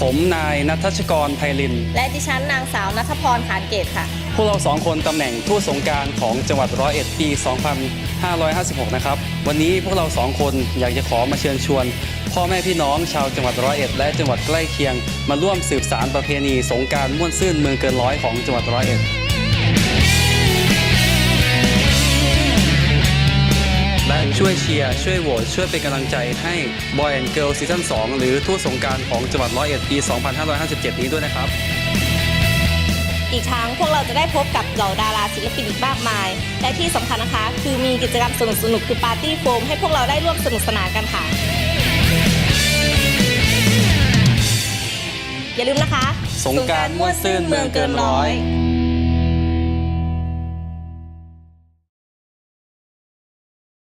ผมนายนัทชกรไพลิน และดิฉันนางสาวนัทพรขานเกตค่ะ พวกเราสองคนตำแหน่งทูตสงกรารของจังหวัดร้อยเอ็ดปี 2556 นะครับ วันนี้พวกเราสองคนอยากจะขอมาเชิญชวน พ่อแม่พี่น้องชาวจังหวัดร้อยเอ็ดและจังหวัดใกล้เคียง มาร่วมสืบสารประเพณีสงกรารม่วนซื่นเมืองเกินร้อยของจังหวัดร้อยเอ็ด ช่วยเชียร์ช่วยโหวตช่วยเป็นกำลังใจให้ Boy and Girl ซีซั่น2หรือทูตสงกรารของจังหวัดร้อยเอ็ดปี 2557 นี้ด้วยนะครับ อีกทั้งพวกเราจะได้พบกับเหล่าดาราศิลปินอีกมากมาย และที่สำคัญนะคะ คือมีกิจกรรมสนุกๆคือปาร์ตี้โฟมให้พวกเราได้ร่วมสนุกสนานกันค่ะ อย่าลืมนะคะสงกรานต์ม่วนซื่นเมืองเกินร้อย